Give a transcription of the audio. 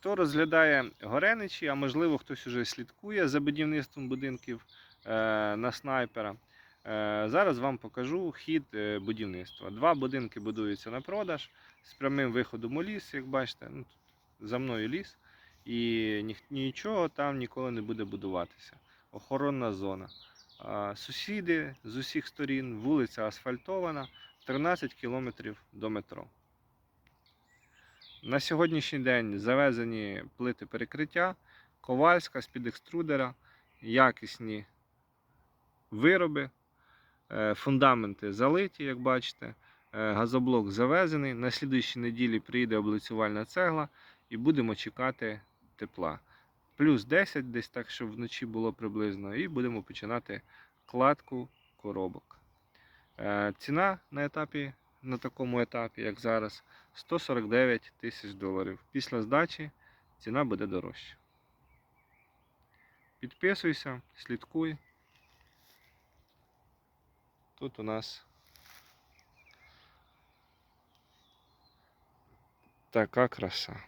Хто розглядає Гореничі, а можливо хтось уже слідкує за будівництвом будинків е, на снайпера. Е, зараз вам покажу хід е, будівництва. Два будинки будуються на продаж з прямим виходом у ліс, як бачите. Ну, тут за мною ліс. І нічого там ніколи не буде будуватися. Охоронна зона. Сусіди з усіх сторін, вулиця асфальтована, 13 кілометрів до метро. На сьогоднішній день завезені плити перекриття, ковальська з-під екструдера, якісні вироби, е, фундаменти залиті, як бачите, е, газоблок завезений. На слідуючій неділі приїде облицювальна цегла і будемо чекати тепла. Плюс 10, десь так, щоб вночі було приблизно, і будемо починати кладку коробок. Е, Ціна на етапі, на такому етапі, як зараз, 149 тисяч доларів. Після здачі ціна буде дорожча. Підписуйся, слідкуй. Тут у нас така краса.